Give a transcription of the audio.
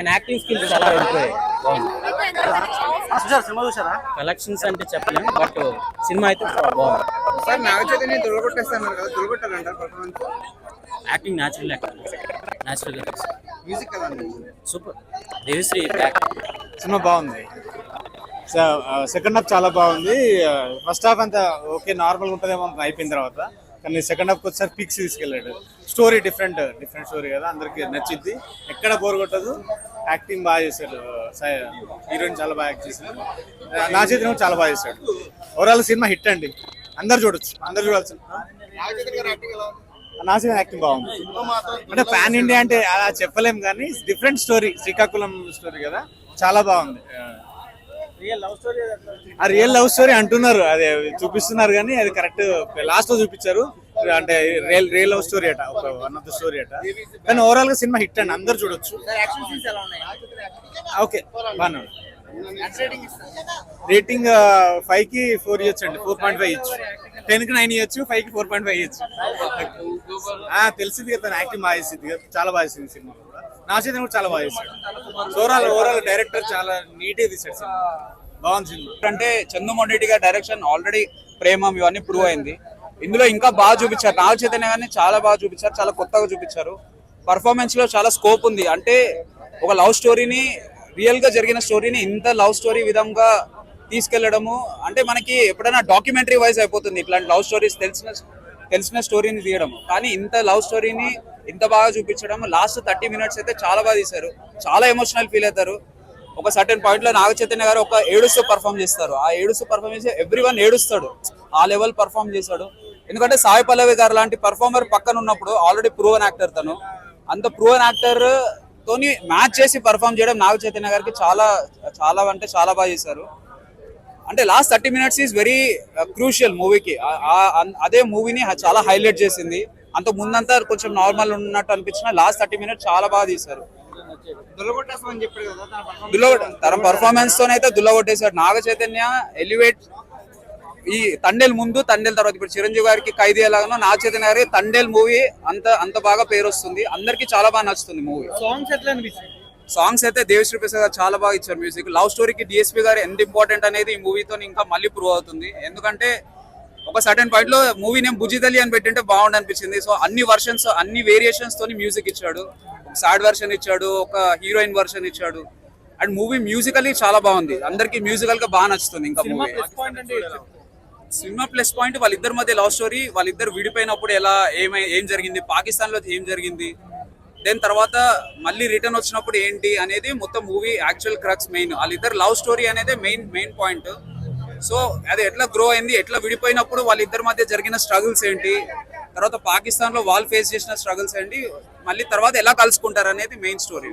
ఆయన acting skills చాలా చూసారా? కలెక్షన్స్ అంటే చెప్పలేము బట్ సినిమా అయితే బాగుంది. సార్ కదా performance acting natural acting natural music super Devi Sri back cinema బాగుంది. సెకండ్ హాఫ్ చాలా బాగుంది. ఫస్ట్ హాఫ్ అంతా ఓకే నార్మల్ ఉంటుందేమో అయిపోయిన తర్వాత. కానీ సెకండ్ హాఫ్ వచ్చేసరికి పీక్స్ తీసుకెళ్ళాడు. స్టోరీ డిఫరెంట్ డిఫరెంట్ స్టోరీ కదా అందరికి నచ్చింది ఎక్కడ బోర్ కొట్టదు. యాక్టింగ్ బాగా చేశాడు హీరోయిన్ చాలా బాగా యాక్ట్ చేశాడు. నా చేతిలో చాలా బాగా చేశాడు. ఓవరాల్ సినిమా హిట్ అండి. అందరు చూడొచ్చు అందరు చూడాల్సిన నా చేతిలో యాక్టింగ్ బాగుంది. అంటే పాన్ ఇండియా అంటే అలా చెప్పలేం కానీ డిఫరెంట్ స్టోరీ శ్రీకాకుళం స్టోరీ కదా చాలా బాగుంది. ఆ రియల్ లవ్ స్టోరీ అంటున్నారు. అదే చూపిస్తున్నారు కానీ అది కరెక్ట్ లాస్ట్లో చూపించారు. అంటే రియల్ రియల్ లవ్ స్టోరీ అట ఒక వన్ ఆఫ్ ద స్టోరీ అట. కానీ ఓవరాల్గా సినిమా హిట్ అండి అందరు చూడొచ్చు. ఓకే బాగా రేటింగ్ ఫైవ్కి ఫోర్ ఇవ్వచ్చు అండి ఫోర్ పాయింట్ ఫైవ్ ఇచ్చు టెన్కి నైన్ ఇవ్వచ్చు ఫైవ్కి ఫోర్ పాయింట్ ఫైవ్ ఇవ్వచ్చు. ఆ, తెలిసింది కదా యాక్టింగ్ బాగా చేసింది కదా చాలా బాగా చేసింది సినిమా. కూడా కూడా చాలా బాగా చేశాడు. ఓవరాల్ ఓవరాల్ డైరెక్టర్ చాలా నీట్గా తీసాడు సినిమా. బాగుంది సినిమా. అంటే చందు గారి డైరెక్షన్ ఆల్రెడీ ప్రేమం ఇవన్నీ ప్రూవ్ అయింది. ఇందులో ఇంకా బాగా చూపించారు. నాగ చైతన్య గారిని చాలా బాగా చూపించారు చాలా కొత్తగా చూపించారు. పర్ఫార్మెన్స్లో చాలా స్కోప్ ఉంది. అంటే ఒక లవ్ స్టోరీని రియల్గా జరిగిన స్టోరీని ఇంత లవ్ స్టోరీ విధంగా తీసుకెళ్ళడము అంటే మనకి ఎప్పుడైనా డాక్యుమెంటరీ వైజ్ అయిపోతుంది. ఇట్లాంటి లవ్ స్టోరీస్ తెలిసిన తెలిసిన స్టోరీని తీయడం కానీ ఇంత లవ్ స్టోరీని ఇంత బాగా చూపించడం. లాస్ట్ థర్టీ మినిట్స్ అయితే చాలా బాగా తీశారు. చాలా ఎమోషనల్ ఫీల్ అవుతారు. ఒక సర్టెన్ పాయింట్లో నాగ చైతన్య గారు ఒక ఏడుస్తూ పర్ఫామ్ చేస్తారు. ఆ ఏడుస్తూ పర్ఫామ్ చేసి ఎవ్రీ వన్ ఏడుస్తాడు. ఆ లెవెల్ పర్ఫామ్ చేశాడు. ఎందుకంటే సాయి పల్లవి గారు లాంటి పర్ఫార్మర్ పక్కన ఉన్నప్పుడు ఆల్రెడీ ప్రూవన్ యాక్టర్ తను. అంత ప్రూవన్ యాక్టర్ తోని మ్యాచ్ చేసి పర్ఫామ్ చేయడం నాగ చైతన్య గారికి చాలా చాలా అంటే చాలా బాగా చేశారు. అంటే last thirty minutes is very crucial మూవీకి అదే మూవీని చాలా హైలైట్ చేసింది. అంత ముందంతా కొంచెం నార్మల్ ఉన్నట్టు అనిపించిన లాస్ట్ థర్టీ మినిట్స్ చాలా బాగా తీశారు. తన పర్ఫార్మెన్స్ తోనైతే దుల్లగొట్టేశాడు. నాగ చైతన్య ఎలివేట్ ఈ తండేల్ ముందు తండేల్ తర్వాత ఇప్పుడు చిరంజీవి గారికి ఖైదీ ఎలాగనో నాగ చైతన్య గారికి తండేల్ మూవీ అంత అంత బాగా పేరు వస్తుంది. అందరికి చాలా బాగా నచ్చుతుంది మూవీ సాంగ్స్ ఎట్లా అనిపించింది సాంగ్స్ అయితే దేవిశ్రీ ప్రసాద్ గారు చాలా బాగా ఇచ్చారు మ్యూజిక్. లవ్ స్టోరీకి డిఎస్పీ గారు ఎంత ఇంపార్టెంట్ అనేది ఈ మూవీతో ఇంకా మళ్ళీ ప్రూవ్ అవుతుంది. ఎందుకంటే ఒక సర్టెన్ పాయింట్లో మూవీ నేమ్ బుజిదలి అని పెట్టింటే బాగుండు అనిపించింది. సో అన్ని వర్షన్స్ అన్ని వేరియేషన్స్ తోని మ్యూజిక్ ఇచ్చాడు. సాడ్ వర్షన్ ఇచ్చాడు ఒక హీరోయిన్ వర్షన్ ఇచ్చాడు. అండ్ మూవీ మ్యూజికల్లీ చాలా బాగుంది. అందరికి మ్యూజికల్గా బాగా నచ్చుతుంది ఇంకా మూవీ సినిమా ప్లస్ పాయింట్ వాళ్ళిద్దరి మధ్య లవ్ స్టోరీ వాళ్ళిద్దరు విడిపోయినప్పుడు ఎలా ఏమై ఏం జరిగింది పాకిస్తాన్లో ఏం జరిగింది. దెన్ తర్వాత మళ్ళీ రిటర్న్ వచ్చినప్పుడు ఏంటి అనేది మొత్తం మూవీ యాక్చువల్ క్రక్స్ మెయిన్ వాళ్ళిద్దరు లవ్ స్టోరీ అనేది మెయిన్ మెయిన్ పాయింట్ సో అది ఎట్లా గ్రో అయింది ఎట్లా విడిపోయినప్పుడు వాళ్ళిద్దరి మధ్య జరిగిన స్ట్రగుల్స్ ఏంటి తర్వాత పాకిస్తాన్లో వాళ్ళు ఫేస్ చేసిన స్ట్రగుల్స్ ఏంటి మళ్ళీ తర్వాత ఎలా కలుసుకుంటారు అనేది మెయిన్ స్టోరీ